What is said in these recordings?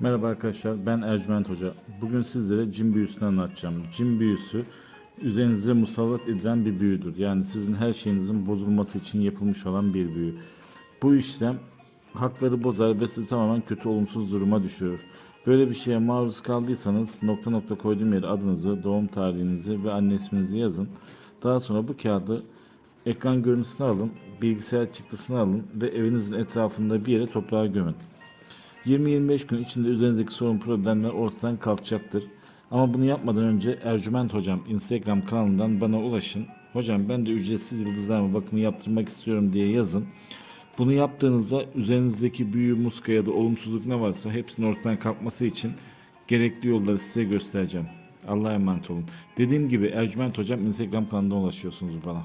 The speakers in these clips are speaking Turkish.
Merhaba arkadaşlar ben Ercüment Hoca. Bugün sizlere cin büyüsünü anlatacağım. Cin büyüsü üzerinize musallat edilen bir büyüdür. Yani sizin her şeyinizin bozulması için yapılmış olan bir büyü. Bu işlem hakları bozar ve sizi tamamen kötü olumsuz duruma düşürür. Böyle bir şeye maruz kaldıysanız nokta nokta koyduğum yere adınızı, doğum tarihinizi ve anne isminizi yazın. Daha sonra bu kağıdı ekran görüntüsünü alın, bilgisayar çıktısını alın ve evinizin etrafında bir yere toprağa gömün. 20-25 gün içinde üzerinizdeki sorun problemler ortadan kalkacaktır. Ama bunu yapmadan önce Ercüment Hocam Instagram kanalından bana ulaşın. Hocam ben de ücretsiz yıldızlarma bakımı yaptırmak istiyorum diye yazın. Bunu yaptığınızda üzerinizdeki büyü, muska ya da olumsuzluk ne varsa hepsinin ortadan kalkması için gerekli yolları size göstereceğim. Allah'a emanet olun. Dediğim gibi Ercüment Hocam Instagram kanalından ulaşıyorsunuz bana.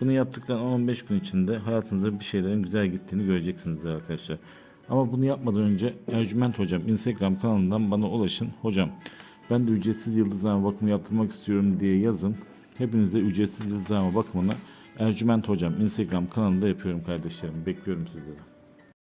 Bunu yaptıktan 15 gün içinde hayatınızda bir şeylerin güzel gittiğini göreceksiniz arkadaşlar. Ama bunu yapmadan önce Ercüment Hocam Instagram kanalından bana ulaşın. Hocam ben de ücretsiz yıldızlama bakımı yaptırmak istiyorum diye yazın. Hepinize ücretsiz yıldızlama bakımını Ercüment Hocam Instagram kanalında yapıyorum kardeşlerim. Bekliyorum sizleri.